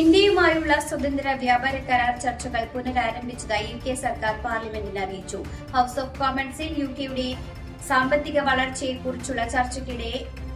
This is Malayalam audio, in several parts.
ഇന്ത്യയുമായുള്ള സ്വതന്ത്ര വ്യാപാര കരാർ ചർച്ചകൾ പുനരാരംഭിച്ചതായി യു കെ സർക്കാർ പാർലമെന്റിനെ അറിയിച്ചു. ഹൌസ് ഓഫ് കോമൺസിൽ യു കെയുടെ സാമ്പത്തിക വളർച്ചയെക്കുറിച്ചുള്ള ചർച്ചയ്ക്കിടെ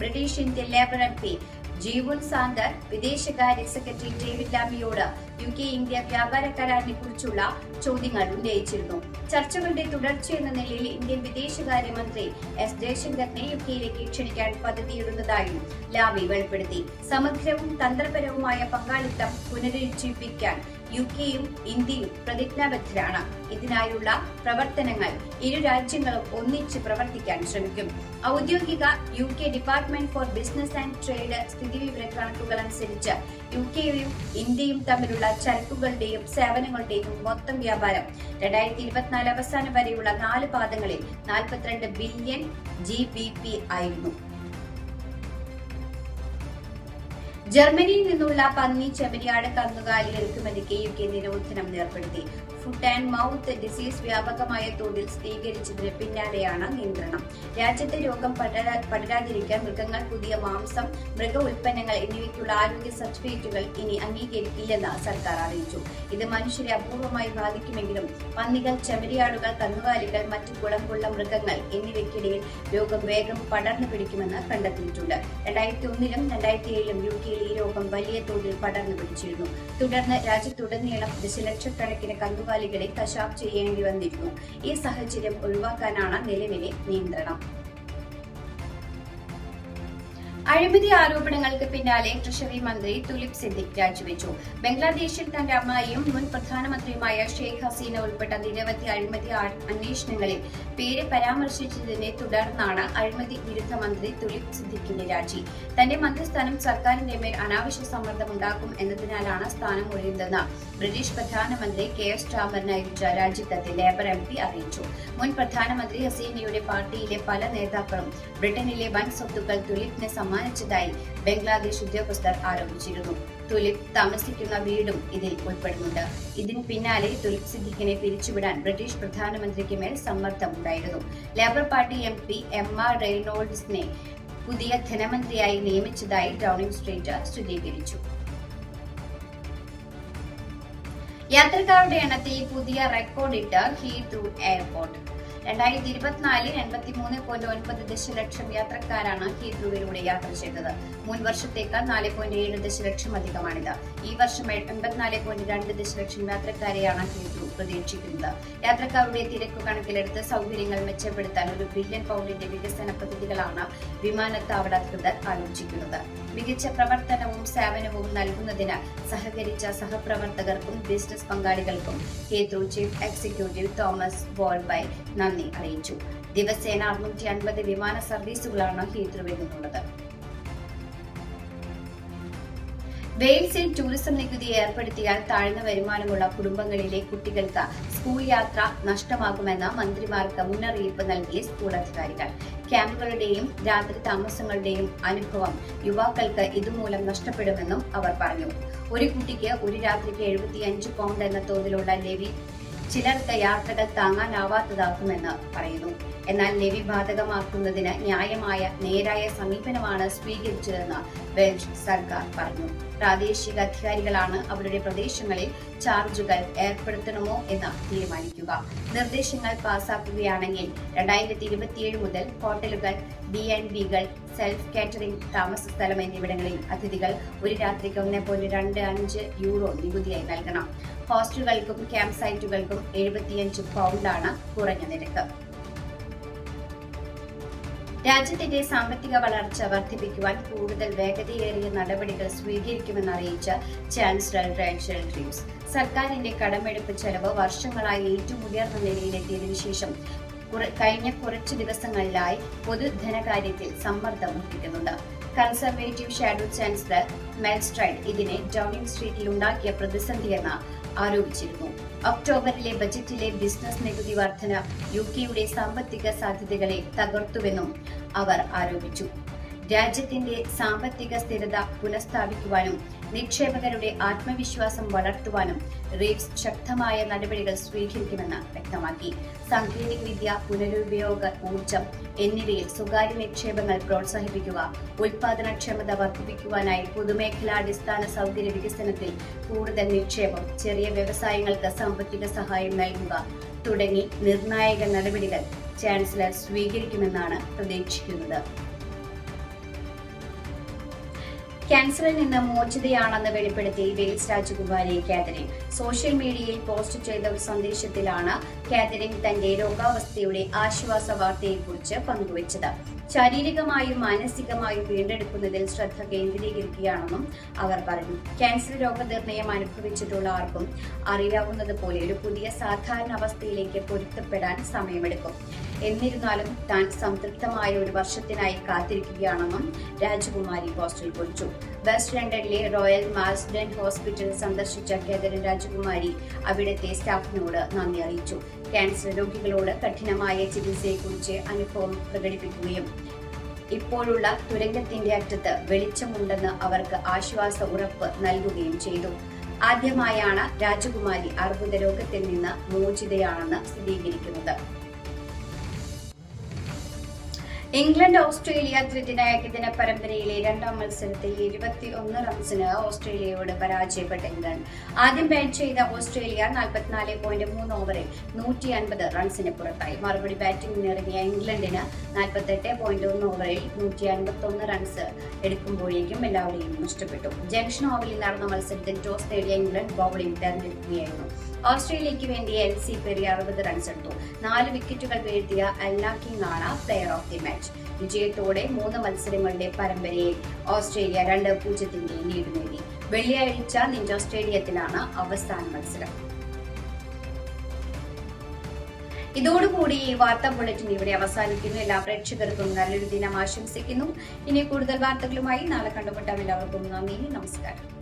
British Indian Labour M P Jeevun Sandher വിദേശകാര്യ സെക്രട്ടറി ഡേവിഡ് ലാമിയോട് യു കെ ഇന്ത്യ വ്യാപാര കരാറിനെ കുറിച്ചുള്ള ചോദ്യങ്ങൾ ഉന്നയിച്ചിരുന്നു. ചർച്ചകളുടെ തുടർച്ചയെന്ന നിലയിൽ ഇന്ത്യൻ വിദേശകാര്യമന്ത്രി എസ് ജയശങ്കറിനെ യു കെയിലേക്ക് ക്ഷണിക്കാൻ പദ്ധതിയിടുന്നതായും ലാമി വെളിപ്പെടുത്തി. സമഗ്രവും തന്ത്രപരവുമായ പങ്കാളിത്തം പുനരുജ്ജീവിപ്പിക്കാൻ യു കെയും ഇന്ത്യയും പ്രതിജ്ഞാബദ്ധരാണ്. ഇതിനായുള്ള പ്രവർത്തനങ്ങൾ ഇരു രാജ്യങ്ങളും ഒന്നിച്ച് പ്രവർത്തിക്കാൻ ശ്രമിക്കും. ഔദ്യോഗിക U K department for business and trade സ്ഥിതിവിവര കണക്കുകൾ അനുസരിച്ച് യു കെയും ഇന്ത്യയും തമ്മിലുള്ള ചരക്കുകളുടെയും സേവനങ്ങളുടെയും മൊത്തം വ്യാപാരം രണ്ടായിരത്തി ഇരുപത്തിനാല് അവസാനം വരെയുള്ള നാല് പാദങ്ങളിൽ നാൽപ്പത്തിരണ്ട് ബില്യൺ ജി ബി പി ആയിരുന്നു. ജർമ്മനിയിൽ നിന്നുള്ള പന്നി ചെമ്മരിയാട് കന്നുകാലികൾക്ക് മെതിക്കെ യു കെ നിരോധനം ഏർപ്പെടുത്തി. ഫുഡ് ആൻഡ് മൌത്ത് ഡിസീസ് വ്യാപകമായ തോതിൽ സ്ഥിരീകരിച്ചതിന് പിന്നാലെയാണ് നിയന്ത്രണം. രാജ്യത്തെ രോഗം പടരാതിരിക്കാൻ മൃഗങ്ങൾ പുതിയ മാംസം മൃഗ ഉൽപ്പന്നങ്ങൾ എന്നിവയ്ക്കുള്ള ആരോഗ്യ സർട്ടിഫിക്കറ്റുകൾ ഇനി അംഗീകരിക്കില്ലെന്ന് സർക്കാർ അറിയിച്ചു. ഇത് മനുഷ്യരെ അപൂർവമായി ബാധിക്കുമെങ്കിലും പന്നികൾ ചെമരിയാടുകൾ കന്നുകാലികൾ മറ്റു കുളമ്പുള്ള മൃഗങ്ങൾ എന്നിവയ്ക്കിടയിൽ രോഗം വേഗം പടർന്നു പിടിക്കുമെന്ന് കണ്ടെത്തിയിട്ടുണ്ട്. രണ്ടായിരത്തി ഒന്നിലും രണ്ടായിരത്തി ഏഴിലും യു കെയിൽ ഈ രോഗം വലിയ തോതിൽ പടർന്നു പിടിച്ചിരുന്നു. തുടർന്ന് രാജ്യത്തുടനീളം ദശലക്ഷക്കണക്കിന് കന്നുകാലികളെ കശാപ്പ് ചെയ്യേണ്ടി വന്നിരുന്നു. ഈ സാഹചര്യം ഒഴിവാക്കാനാണ് നിലവിലെ നിയന്ത്രണം. അഴിമതി ആരോപണങ്ങൾക്ക് പിന്നാലെ ട്രഷറി മന്ത്രി തുലിപ് സിദ്ദിഖ് രാജിവെച്ചു. ബംഗ്ലാദേശിൽ തന്റെ അമ്മായിയും മുൻ പ്രധാനമന്ത്രിയുമായ ഷെയ്ഖ് ഹസീന ഉൾപ്പെട്ട നിരവധി അഴിമതി അന്വേഷണങ്ങളിൽ പേര് പരാമർശിച്ചതിനെ തുടർന്നാണ് അഴിമതി വിരുദ്ധ മന്ത്രി തുലിപ് സിദ്ദിഖിന്റെ രാജി. തന്റെ മന്ത്രിസ്ഥാനം സർക്കാരിന്റെ മേൽ അനാവശ്യ സമ്മർദ്ദം ഉണ്ടാക്കും എന്നതിനാലാണ് സ്ഥാനം ഒഴിയുന്നതെന്ന് ബ്രിട്ടീഷ് പ്രധാനമന്ത്രി കെ എസ് സ്റ്റാമറിന് അയച്ച രാജിക്കത്തിൽ ലേബർ എം പി അറിയിച്ചു. മുൻ പ്രധാനമന്ത്രി ഹസീനയുടെ പാർട്ടിയിലെ പല നേതാക്കളും ബ്രിട്ടനിലെ വൻ സ്വത്തുക്കൾ തുലിപ്പിന് സമ്മാനിച്ചതായി ബംഗ്ലാദേശ് ഉദ്യോഗസ്ഥർ ആരോപിച്ചിരുന്നു. തുലിപ് താമസിക്കുന്ന വീടും ഇതിൽ ഉൾപ്പെടുന്നുണ്ട്. ഇതിന് പിന്നാലെ തുലിപ് സിദ്ദിഖിനെ പിരിച്ചുവിടാൻ ബ്രിട്ടീഷ് പ്രധാനമന്ത്രിക്ക് മേൽ സമ്മർദ്ദമുണ്ടായിരുന്നു. Labour party M P M R റെയ്നോൾഡ്സിനെ പുതിയ ധനമന്ത്രിയായി നിയമിച്ചതായി ഡൌണിംഗ് സ്ട്രീറ്റ് സ്ഥിരീകരിച്ചു യാത്രക്കാരുടെ എണ്ണത്തിൽ പുതിയ റെക്കോർഡിട്ട് ഹീത്രൂ എയർപോർട്ട്. രണ്ടായിരത്തി ഇരുപത്തിനാലിൽ എൺപത്തി മൂന്ന് പോയിന്റ് ഒൻപത് ദശലക്ഷം യാത്രക്കാരാണ് ഹീത്രൂവിലൂടെ യാത്ര ചെയ്തത്. മുൻ വർഷത്തേക്കാൾ നാല് പോയിന്റ് ഏഴ് ദശലക്ഷം അധികമാണിത്. ഈ വർഷം എൺപത്തിനാല് പോയിന്റ് രണ്ട് ദശലക്ഷം യാത്രക്കാരെയാണ് ഹീത്രൂ പ്രതീക്ഷിക്കുന്നത് യാത്രക്കാരുടെ തിരക്ക് കണക്കിലെടുത്ത് സൗകര്യങ്ങൾ മെച്ചപ്പെടുത്താൻ ഒരു ബില്യൺ പൗണ്ടിന്റെ വികസന പദ്ധതികളാണ് വിമാനത്താവള അധികൃതർ ആലോചിക്കുന്നത്. മികച്ച പ്രവർത്തനവും സേവനവും നൽകുന്നതിന് സഹകരിച്ച സഹപ്രവർത്തകർക്കും ബിസിനസ് പങ്കാളികൾക്കും ഹേത്രു ചീഫ് എക്സിക്യൂട്ടീവ് തോമസ് ബോൾബൈ നന്ദി അറിയിച്ചു. ദിവസേന അറുന്നൂറ്റി അൻപത് വിമാന സർവീസുകളാണ് ഹീത്രുവിൽ നിന്നുള്ളത്. വെയിൽസിൽ ടൂറിസം നികുതി ഏർപ്പെടുത്തിയാൽ താഴ്ന്ന വരുമാനമുള്ള കുടുംബങ്ങളിലെ കുട്ടികൾക്ക് സ്കൂൾ യാത്ര നഷ്ടമാകുമെന്ന് മന്ത്രിമാർക്ക് മുന്നറിയിപ്പ് നൽകി സ്കൂൾ അധികാരികൾ. ക്യാമ്പുകളുടെയും രാത്രി താമസങ്ങളുടെയും അനുഭവം യുവാക്കൾക്ക് ഇതുമൂലം നഷ്ടപ്പെടുമെന്നും അവർ പറഞ്ഞു. ഒരു കുട്ടിക്ക് ഒരു രാത്രിക്ക് എഴുപത്തിയഞ്ച് പൗണ്ട് എന്ന തോതിലുള്ള ലെവി ചിലർക്ക് യാത്രകൾ താങ്ങാനാവാത്തതാക്കുമെന്ന് പറയുന്നു. എന്നാൽ ലെവി ബാധകമാക്കുന്നതിന് ന്യായമായ നേരായ സമീപനമാണ് സ്വീകരിച്ചതെന്ന് ബെഞ്ച് സർക്കാർ പറഞ്ഞു. പ്രാദേശിക അധികാരികളാണ് അവരുടെ പ്രദേശങ്ങളിൽ ചാർജുകൾ ഏർപ്പെടുത്തണമോ എന്ന് തീരുമാനിക്കുക. നിർദ്ദേശങ്ങൾ പാസാക്കുകയാണെങ്കിൽ രണ്ടായിരത്തി ഇരുപത്തിയേഴ് മുതൽ ഹോട്ടലുകൾ ബി ആൻഡ് ബികൾ സെൽഫ് കാറ്ററിംഗ് താമസ സ്ഥലം എന്നിവിടങ്ങളിൽ അതിഥികൾ ഒരു രാത്രിക്ക് ഒന്നേ പോയിന്റ് രണ്ട് അഞ്ച് യൂറോ നികുതിയായി നൽകണം. ഹോസ്റ്റലുകൾക്കും ക്യാമ്പ് സൈറ്റുകൾക്കും എഴുപത്തിയഞ്ച് പൗണ്ടാണ് കുറഞ്ഞ നിരക്ക്. രാജ്യത്തിന്റെ സാമ്പത്തിക വളർച്ച വർദ്ധിപ്പിക്കുവാൻ കൂടുതൽ വേഗതയേറിയ നടപടികൾ സ്വീകരിക്കുമെന്ന് അറിയിച്ച ചാൻസലർ റേച്ചൽ ഡ്രീംസ്. സർക്കാരിന്റെ കടമെടുപ്പ് ചെലവ് വർഷങ്ങളായി ഏറ്റവും ഉയർന്ന നിലയിലെത്തിയതിനു ശേഷം കഴിഞ്ഞ കുറച്ച് ദിവസങ്ങളിലായി പൊതുധനകാര്യത്തിൽ സമ്മർദ്ദം ഉയരുന്നുണ്ട് കൺസർവേറ്റീവ് ഷാഡോ ചാൻസലർ മെൽസ്ട്രൈഡ് ഇതിനെ ഡൌണിംഗ് സ്ട്രീറ്റിൽ ഉണ്ടാക്കിയ പ്രതിസന്ധിയെന്ന് ആരോപിച്ചിരുന്നു. ഒക്ടോബറിലെ ബജറ്റിലെ ബിസിനസ് നികുതി വർധന യു കെയുടെ സാമ്പത്തിക സാധ്യതകളെ തകർത്തുവെന്നും അവർ ആരോപിച്ചു. രാജ്യത്തിന്റെ സാമ്പത്തിക സ്ഥിരത പുനഃസ്ഥാപിക്കുവാനും നിക്ഷേപകരുടെ ആത്മവിശ്വാസം വളർത്തുവാനും റീവ്സ് ശക്തമായ നടപടികൾ സ്വീകരിക്കുമെന്ന് വ്യക്തമാക്കി. സാങ്കേതിക വിദ്യ പുനരുപയോഗ ഊർജം എന്നിവയിൽ സ്വകാര്യ നിക്ഷേപങ്ങൾ പ്രോത്സാഹിപ്പിക്കുക ഉൽപാദനക്ഷമത വർദ്ധിപ്പിക്കുവാനായി പൊതുമേഖലാടിസ്ഥാന സൗകര്യ വികസനത്തിൽ കൂടുതൽ നിക്ഷേപം ചെറിയ വ്യവസായങ്ങൾക്ക് സാമ്പത്തിക സഹായം നൽകുക തുടങ്ങി നിർണായക നടപടികൾ ചാൻസലർ സ്വീകരിക്കുമെന്നാണ് പ്രതീക്ഷിക്കുന്നത്. ക്യാൻസറിൽ നിന്ന് മോചിതയാണെന്ന് വെളിപ്പെടുത്തി വെയിൽസ് രാജകുമാരി കാതറിൻ. സോഷ്യൽ മീഡിയയിൽ പോസ്റ്റ് ചെയ്ത ഒരു സന്ദേശത്തിലാണ് കാതറിൻ തന്റെ രോഗാവസ്ഥയുടെ ആശ്വാസ വാർത്തയെക്കുറിച്ച് പങ്കുവച്ചത്. ശാരീരികമായും മാനസികമായും വീണ്ടെടുക്കുന്നതിൽ ശ്രദ്ധ കേന്ദ്രീകരിക്കുകയാണെന്നും അവർ പറഞ്ഞു. ക്യാൻസർ രോഗനിർണയം അനുഭവിച്ചിട്ടുള്ള ആർക്കും അറിയാവുന്നത് പോലെ ഒരു പുതിയ സാധാരണ അവസ്ഥയിലേക്ക് പൊരുത്തപ്പെടാൻ സമയമെടുക്കും. എന്നിരുന്നാലും താൻ സംതൃപ്തമായ ഒരു വർഷത്തിനായി കാത്തിരിക്കുകയാണെന്നും രാജകുമാരി പോസ്റ്റിൽ കുറിച്ചു. വെസ്റ്റ് ലണ്ടനിലെ റോയൽ മാസ്ഡൻ ഹോസ്പിറ്റൽ സന്ദർശിച്ച കേതരൻ രാജകുമാരി അവിടുത്തെ സ്റ്റാഫിനോട് നന്ദി അറിയിച്ചു. ക്യാൻസർ രോഗികളോട് കഠിനമായ ചികിത്സയെക്കുറിച്ച് അനുഭവം പ്രകടിപ്പിക്കുകയും ഇപ്പോഴുള്ള തുരങ്കത്തിന്റെ അറ്റത്ത് വെളിച്ചമുണ്ടെന്ന് അവർക്ക് ആശ്വാസ ഉറപ്പ് നൽകുകയും ചെയ്തു. ആദ്യമായാണ് രാജകുമാരി അർബുദ രോഗത്തിൽ നിന്ന് മോചിതയാണെന്ന് സ്ഥിരീകരിക്കുന്നത്. ഇംഗ്ലണ്ട് ഓസ്ട്രേലിയ ത്രിദിന ഏകദിന പരമ്പരയിലെ രണ്ടാം മത്സരത്തിൽ ഇരുപത്തി ഒന്ന് റൺസിന് ഓസ്ട്രേലിയയോട് പരാജയപ്പെട്ട ഇംഗ്ലണ്ട്. ആദ്യം ബാറ്റ് ചെയ്ത ഓസ്ട്രേലിയ നാൽപ്പത്തിനാല് പോയിന്റ് മൂന്ന് ഓവറിൽ നൂറ്റി അൻപത് റൺസിന് പുറത്തായി. മറുപടി ബാറ്റിംഗിനിറങ്ങിയ ഇംഗ്ലണ്ടിന് നാൽപ്പത്തെട്ട് പോയിന്റ് ഒന്ന് ഓവറിൽ നൂറ്റി അൻപത്തി ഒന്ന് റൺസ് എടുക്കുമ്പോഴേക്കും എല്ലാവരെയും നഷ്ടപ്പെട്ടു. ജംഗ്ഷൻ ഓവലിൽ നടന്ന മത്സരത്തിൽ ടോസ് നേടിയ ഇംഗ്ലണ്ട് ബൌളിംഗ് തെരഞ്ഞെടുക്കുകയായിരുന്നു. ഓസ്ട്രേലിയയ്ക്ക് വേണ്ടി എൽ സി പെരി അറുപത് റൺസ് എടുത്തു. നാല് വിക്കറ്റുകൾ വീഴ്ത്തിയ അല്ലാ കിങ് ആണ് പ്ലെയർ ഓഫ് ദി മാച്ച്. വിജയത്തോടെ മൂന്ന് മത്സരങ്ങളുടെ പരമ്പരയിൽ ഓസ്ട്രേലിയ രണ്ട് പൂജ്യത്തിന്റെ ലീഡ് നേടി. വെള്ളിയാഴ്ച നിഞ്ച സ്റ്റേഡിയത്തിലാണ് അവസാന മത്സരം. ഇതോടുകൂടി ഈ വാർത്താ ബുള്ളറ്റിൻ ഇവിടെ അവസാനിക്കുന്നു. എല്ലാ പ്രേക്ഷകർക്കും നല്ലൊരു ദിനം ആശംസിക്കുന്നു. ഇനി കൂടുതൽ വാർത്തകളുമായി നാളെ കണ്ടുമുട്ടാം. എല്ലാവർക്കും നന്ദി. നമസ്കാരം.